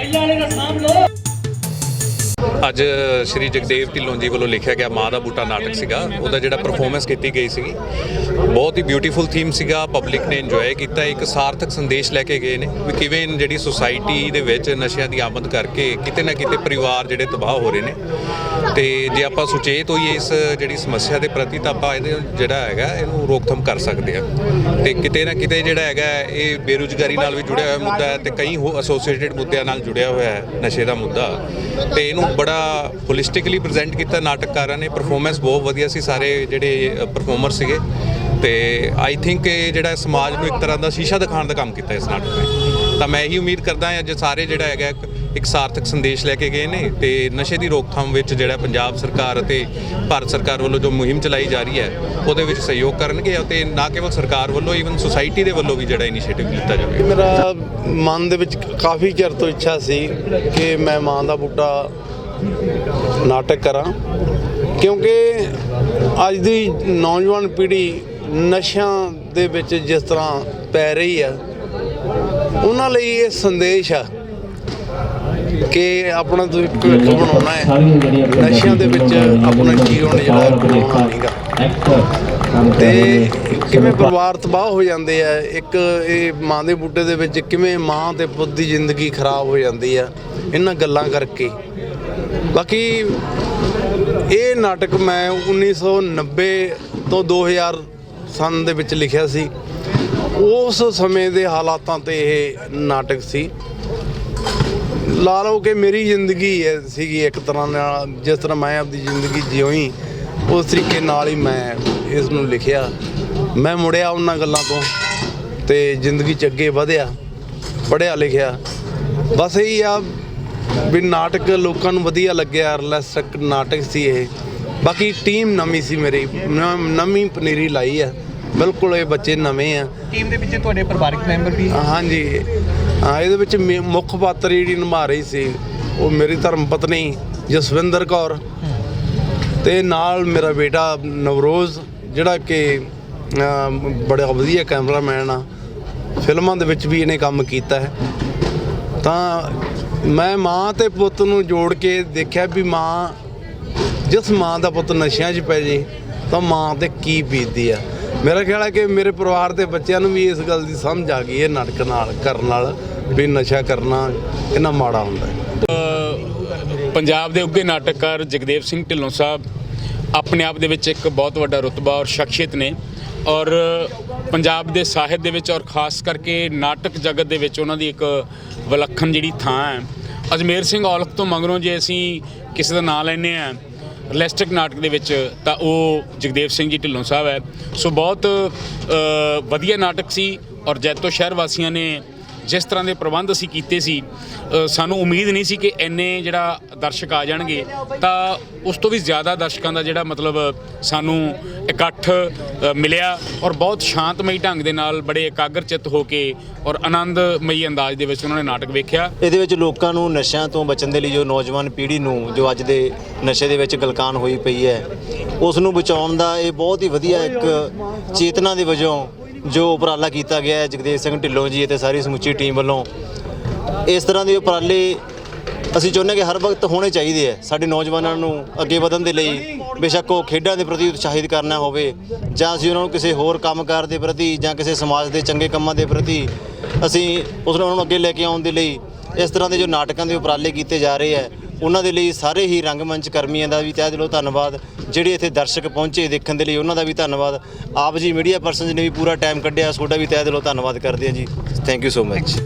ਪਹਿਲਾਂ ਵਾਲੇ ਦਾ ਸਾਂਭ ਲਓ ਅੱਜ ਸ਼੍ਰੀ ਜਗਦੇਵ ਢਿੱਲੋਂ ਜੀ ਵੱਲੋਂ ਲਿਖਿਆ ਗਿਆ ਮਾਂ ਦਾ ਬੂਟਾ ਨਾਟਕ ਸੀਗਾ। ਉਹਦਾ ਜਿਹੜਾ ਪਰਫਾਰਮੈਂਸ ਕੀਤੀ ਗਈ ਸੀਗੀ, ਬਹੁਤ ਹੀ ਬਿਊਟੀਫੁਲ ਥੀਮ ਸੀਗਾ ਪਬਲਿਕ ਨੇ ਇੰਜੋਏ ਕੀਤਾ, ਇੱਕ ਸਾਰਥਕ ਸੰਦੇਸ਼ ਲੈ ਕੇ ਗਏ ਨੇ ਵੀ ਕਿਵੇਂ ਜਿਹੜੀ ਸੁਸਾਇਟੀ ਦੇ ਵਿੱਚ ਨਸ਼ਿਆਂ ਦੀ ਆਮਦ ਕਰਕੇ ਕਿਤੇ ਨਾ ਕਿਤੇ ਪਰਿਵਾਰ ਜਿਹੜੇ ਤਬਾਹ ਹੋ ਰਹੇ ਨੇ। ਤੇ ਜੇ ਆਪਾਂ ਸੁਚੇਤ ਹੋਈਏ ਇਸ ਜਿਹੜੀ ਸਮੱਸਿਆ ਦੇ ਪ੍ਰਤੀ, ਤਾਂ ਆਪਾਂ ਇਹਦੇ ਜਿਹੜਾ ਹੈਗਾ, ਇਹਨੂੰ ਰੋਕਥਾਮ ਕਰ ਸਕਦੇ ਆ ਤੇ ਕਿਤੇ ਨਾ ਕਿਤੇ ਜਿਹੜਾ ਹੈਗਾ, ਇਹ ਬੇਰੁਜ਼ਗਾਰੀ ਨਾਲ ਵੀ ਜੁੜਿਆ ਹੋਇਆ ਮੁੱਦਾ ਹੈ ਤੇ ਕਈ ਹੋ ਐਸੋਸੀਏਟਿਡ ਮੁੱਦਿਆਂ ਨਾਲ ਜੁੜਿਆ ਹੋਇਆ ਹੈ, ਨਸ਼ੇ ਦਾ ਮੁੱਦਾ। ਤੇ ਇਹਨੂੰ ਬੜਾ ਹੋਲਿਸਟਿਕਲੀ ਪ੍ਰੈਜ਼ੈਂਟ ਕੀਤਾ ਨਾਟਕਕਾਰਾਂ ਨੇ ਪਰਫਾਰਮੈਂਸ ਬਹੁਤ ਵਧੀਆ ਸੀ, ਸਾਰੇ ਜਿਹੜੇ ਪਰਫਾਰਮਰ ਸੀਗੇ। ਤੇ ਆਈ ਥਿੰਕ ਇਹ ਜਿਹੜਾ ਸਮਾਜ ਨੂੰ ਇੱਕ ਤਰ੍ਹਾਂ ਦਾ ਸ਼ੀਸ਼ਾ ਦਿਖਾਉਣ ਦਾ ਕੰਮ ਕੀਤਾ ਇਸ ਨਾਟਕ ਨੇ। ਤਾਂ ਮੈਂ ਇਹੀ ਉਮੀਦ ਕਰਦਾ ਹਾਂ, ਅੱਜ ਸਾਰੇ ਜਿਹੜਾ ਹੈਗਾ, ਇੱਕ- ਸਾਰਥਕ ਸੰਦੇਸ਼ ਲੈ ਕੇ ਗਏ ਨੇ ਤੇ ਨਸ਼ੇ ਦੀ ਰੋਕਥਾਮ ਵਿੱਚ ਜਿਹੜਾ ਪੰਜਾਬ ਸਰਕਾਰ ਅਤੇ ਭਾਰਤ ਸਰਕਾਰ ਵੱਲੋਂ ਜੋ ਮੁਹਿੰਮ ਚਲਾਈ ਜਾ ਰਹੀ ਹੈ, ਉਹਦੇ ਵਿੱਚ ਸਹਿਯੋਗ ਕਰਨਗੇ ਅਤੇ ਨਾ ਕੇਵਲ ਸਰਕਾਰ ਵੱਲੋਂ ਈਵਨ ਸੁਸਾਇਟੀ ਦੇ ਵੱਲੋਂ ਵੀ ਜਿਹੜਾ ਇਨੀਸ਼ੀਏਟਿਵ ਕੀਤਾ ਜਾਵੇ। ਮੇਰਾ ਮਨ ਦੇ ਵਿੱਚ ਕਾਫੀ ਚਿਰ ਤੋਂ ਇੱਛਾ ਸੀ ਕਿ ਮੈਂ ਮਾਂ ਦਾ ਬੂਟਾ ਨਾਟਕ ਕਰਾਂ, ਕਿਉਂਕਿ ਅੱਜ ਦੀ ਨੌਜਵਾਨ ਪੀੜ੍ਹੀ ਨਸ਼ਿਆਂ ਦੇ ਵਿੱਚ ਜਿਸ ਤਰ੍ਹਾਂ ਪੈ ਰਹੀ ਆ, ਉਹਨਾਂ ਲਈ ਇਹ ਸੰਦੇਸ਼ ਆ ਕਿ ਆਪਣਾ ਤੁਸੀਂ ਭਵਿੱਖ ਬਣਾਉਣਾ ਹੈ। ਨਸ਼ਿਆਂ ਦੇ ਵਿੱਚ ਆਪਣਾ ਜੀਵਨ ਜਿਹੜਾ ਬਣਾਉਣਾ ਨਹੀਂਗਾ ਤੇ ਕਿਵੇਂ ਪਰਿਵਾਰ ਤਬਾਹ ਹੋ ਜਾਂਦੇ ਆ, ਇੱਕ ਇਹ ਮਾਂ ਦੇ ਬੂਟੇ ਦੇ ਵਿੱਚ ਕਿਵੇਂ ਮਾਂ ਤੇ ਪੁੱਤ ਦੀ ਜ਼ਿੰਦਗੀ ਖਰਾਬ ਹੋ ਜਾਂਦੀ ਆ, ਇਹਨਾਂ ਗੱਲਾਂ ਕਰਕੇ। ਬਾਕੀ ਇਹ ਨਾਟਕ ਮੈਂ 1990 ਤੋਂ 2000 ਸਨ ਦੇ ਵਿੱਚ ਲਿਖਿਆ ਸੀ। ਉਸ ਸਮੇਂ ਦੇ ਹਾਲਾਤਾਂ ਤੇ ਇਹ ਨਾਟਕ ਸੀ। ਲਾ ਲਓ ਕਿ ਮੇਰੀ ਜ਼ਿੰਦਗੀ ਹੈ ਸੀਗੀ ਇੱਕ ਤਰ੍ਹਾਂ ਨਾਲ, ਜਿਸ ਤਰ੍ਹਾਂ ਮੈਂ ਆਪਣੀ ਜ਼ਿੰਦਗੀ ਜਿਉਈ ਉਸ ਤਰੀਕੇ ਨਾਲ ਹੀ ਮੈਂ ਇਸ ਨੂੰ ਲਿਖਿਆ। ਮੈਂ ਮੁੜਿਆ ਉਹਨਾਂ ਗੱਲਾਂ ਤੋਂ ਤੇ ਜ਼ਿੰਦਗੀ 'ਚ ਅੱਗੇ ਵਧਿਆ, ਪੜ੍ਹਿਆ ਲਿਖਿਆ। ਬਸ ਇਹੀ ਆ ਵੀ ਨਾਟਕ ਲੋਕਾਂ ਨੂੰ ਵਧੀਆ ਲੱਗਿਆ ਰਿਲੈਕਸਕ ਨਾਟਕ ਸੀ ਇਹ। ਬਾਕੀ ਟੀਮ ਨਵੀਂ ਸੀ ਮੇਰੀ ਨ- ਨਵੀਂ ਪਨੀਰੀ ਲਾਈ ਆ। ਬਿਲਕੁਲ ਇਹ ਬੱਚੇ ਨਵੇਂ ਆ। ਟੀਮ ਦੇ ਵਿੱਚ ਤੁਹਾਡੇ ਪਰਿਵਾਰਕ ਮੈਂਬਰ ਵੀ? ਹਾਂਜੀ। ਹਾਂ ਇਹਦੇ ਵਿੱਚ ਮੇ- ਮੁੱਖ ਪਾਤਰ ਜਿਹੜੀ ਨਿਭਾ ਰਹੀ ਸੀ ਉਹ ਮੇਰੀ ਧਰਮ ਪਤਨੀ ਜਸਵਿੰਦਰ ਕੌਰ ਤੇ ਨਾਲ ਮੇਰਾ ਬੇਟਾ ਨਵਰੋਜ਼ ਜਿਹੜਾ ਕਿ ਅਮ, ਬੜਾ ਵਧੀਆ ਕੈਮਰਾਮੈਨ ਆ। ਫਿਲਮਾਂ ਦੇ ਵਿੱਚ ਵੀ ਇਹਨੇ ਕੰਮ ਕੀਤਾ ਹੈ। ਤਾਂ ਮੈਂ ਮਾਂ ਤੇ ਪੁੱਤ ਨੂੰ ਜੋੜ ਕੇ ਦੇਖਿਆ ਵੀ ਮਾਂ, ਜਿਸ ਮਾਂ ਦਾ ਪੁੱਤ ਨਸ਼ਿਆਂ 'ਚ ਪੈ ਜੇ, ਤਾਂ ਮਾਂ ਤੇ ਕੀ ਬੀਤਦੀ ਆ? ਮੇਰਾ ਖਿਆਲ ਹੈ ਕਿ ਮੇਰੇ ਪਰਿਵਾਰ ਦੇ ਬੱਚਿਆਂ ਨੂੰ ਵੀ ਇਸ ਗੱਲ ਦੀ ਸਮਝ ਆ ਗਈ ਹੈ, ਨਾਟਕ ਨਾਲ ਕਰਨ ਨਾਲ, ਵੀ ਨਸ਼ਾ ਕਰਨਾ ਕਿੰਨਾ ਮਾੜਾ ਹੁੰਦਾ ਹੈ। ਪੰਜਾਬ ਦੇ ਉੱਗੇ ਨਾਟਕਕਾਰ ਜਗਦੇਵ ਸਿੰਘ ਢਿੱਲੋਂ ਸਾਹਿਬ ਆਪਣੇ ਆਪ ਦੇ ਵਿੱਚ ਇੱਕ ਬਹੁਤ ਵੱਡਾ ਰੁਤਬਾ ਔਰ ਸ਼ਖਸੀਅਤ ਨੇ। ਔਰ ਪੰਜਾਬ ਦੇ ਸਾਹਿਤ ਦੇ ਵਿੱਚ ਔਰ ਖਾਸ ਕਰਕੇ ਨਾਟਕ ਜਗਤ ਦੇ ਵਿੱਚ ਉਹਨਾਂ ਦੀ ਇੱਕ ਵਿਲੱਖਣ ਜਿਹੜੀ ਥਾਂ ਹੈ। ਅਜਮੇਰ ਸਿੰਘ ਔਲਖ ਤੋਂ ਮਗਰੋਂ ਜੇ ਅਸੀਂ ਕਿਸੇ ਦਾ ਨਾਂ ਲੈਨੇ ਆ ਰਿਲੈਸਟਿਕ ਨਾਟਕ ਦੇ ਵਿੱਚ, ਤਾਂ ਉਹ ਜਗਦੇਵ ਸਿੰਘ ਜੀ ਢਿੱਲੋਂ ਸਾਹਿਬ ਹੈ। ਸੋ ਬਹੁਤ ਵਧੀਆ ਨਾਟਕ ਸੀ ਔਰ ਜੈਤੋ ਸ਼ਹਿਰ ਵਾਸੀਆਂ ਨੇ ਜਿਸ ਤਰ੍ਹਾਂ ਦੇ ਪ੍ਰਬੰਧ ਅਸੀਂ ਕੀਤੇ ਸੀ ਸਾਨੂੰ ਉਮੀਦ ਨਹੀਂ ਸੀ ਕਿ ਇੰਨੇ ਜਿਹੜਾ ਦਰਸ਼ਕ ਆ ਜਾਣਗੇ, ਤਾਂ ਉਸ ਤੋਂ ਵੀ ਜ਼ਿਆਦਾ ਦਰਸ਼ਕਾਂ ਦਾ ਜਿਹੜਾ ਮਤਲਬ ਸਾਨੂੰ ਇਕੱਠ ਮਿਲਿਆ ਔਰ ਬਹੁਤ ਸ਼ਾਂਤਮਈ ਢੰਗ ਦੇ ਨਾਲ ਬੜੇ ਇਕਾਗਰਚਿੱਤ ਹੋ ਕੇ ਔਰ ਆਨੰਦਮਈ ਅੰਦਾਜ਼ ਦੇ ਵਿੱਚ ਉਹਨਾਂ ਨੇ ਨਾਟਕ ਵੇਖਿਆ। ਇਹਦੇ ਵਿੱਚ ਲੋਕਾਂ ਨੂੰ ਨਸ਼ਿਆਂ ਤੋਂ ਬਚਣ ਦੇ ਲਈ ਜੋ ਨੌਜਵਾਨ ਪੀੜ੍ਹੀ ਨੂੰ ਜੋ ਅੱਜ ਦੇ ਨਸ਼ੇ ਦੇ ਵਿੱਚ ਗਲਕਾਨ ਹੋਈ ਪਈ ਹੈ, ਉਸ ਨੂੰ ਬਚਾਉਣ ਦਾ ਇਹ ਬਹੁਤ ਹੀ ਵਧੀਆ ਇੱਕ ਚੇਤਨਾ ਦੇ ਵਜੋਂ ਜੋ ਉਪਰਾਲਾ ਕੀਤਾ ਗਿਆ ਹੈ, ਜਗਦੇਵ ਸਿੰਘ ਢਿੱਲੋਂ ਜੀ ਅਤੇ ਸਾਰੀ ਸਮੁੱਚੀ ਟੀਮ ਵੱਲੋਂ, ਇਸ ਤਰ੍ਹਾਂ ਦੇ ਉਪਰਾਲੇ ਅਸੀਂ ਚਾਹੁੰਦੇ ਹਾਂ ਕਿ ਹਰ ਵਕਤ ਹੋਣੇ ਚਾਹੀਦੇ ਹੈ। ਸਾਡੇ ਨੌਜਵਾਨਾਂ ਨੂੰ ਅੱਗੇ ਵਧਣ ਦੇ ਲਈ ਬੇਸ਼ੱਕ ਉਹ ਖੇਡਾਂ ਦੇ ਪ੍ਰਤੀ ਉਤਸ਼ਾਹਿਤ ਕਰਨਾ ਹੋਵੇ, ਜਾਂ ਅਸੀਂ ਉਹਨਾਂ ਨੂੰ ਕਿਸੇ ਹੋਰ ਕੰਮਕਾਰ ਦੇ ਪ੍ਰਤੀ ਜਾਂ ਕਿਸੇ ਸਮਾਜ ਦੇ ਚੰਗੇ ਕੰਮਾਂ ਦੇ ਪ੍ਰਤੀ ਅਸੀਂ ਉਸ ਨੂੰ ਉਹਨਾਂ ਨੂੰ ਅੱਗੇ ਲੈ ਕੇ ਆਉਣ ਦੇ ਲਈ ਇਸ ਤਰ੍ਹਾਂ ਦੇ ਜੋ ਨਾਟਕਾਂ ਦੇ ਉਪਰਾਲੇ ਕੀਤੇ ਜਾ ਰਹੇ ਹੈ ਉਹਨਾਂ ਦੇ ਲਈ ਸਾਰੇ ਹੀ ਰੰਗਮੰਚ ਕਰਮੀਆਂ ਦਾ ਵੀ ਤਹਿ ਦਿਲੋਂ ਧੰਨਵਾਦ। ਜਿਹੜੇ ਇੱਥੇ ਦਰਸ਼ਕ ਪਹੁੰਚੇ ਦੇਖਣ ਦੇ ਲਈ ਉਹਨਾਂ ਦਾ ਵੀ ਧੰਨਵਾਦ। ਆਪ ਜੀ ਮੀਡੀਆ ਪਰਸਨਸ ਨੇ ਵੀ ਪੂਰਾ ਟਾਈਮ ਕੱਢਿਆ, ਤੁਹਾਡਾ ਵੀ ਤਹਿ ਦਿਲੋਂ ਧੰਨਵਾਦ ਕਰਦੇ ਹਾਂ ਜੀ। Thank you so much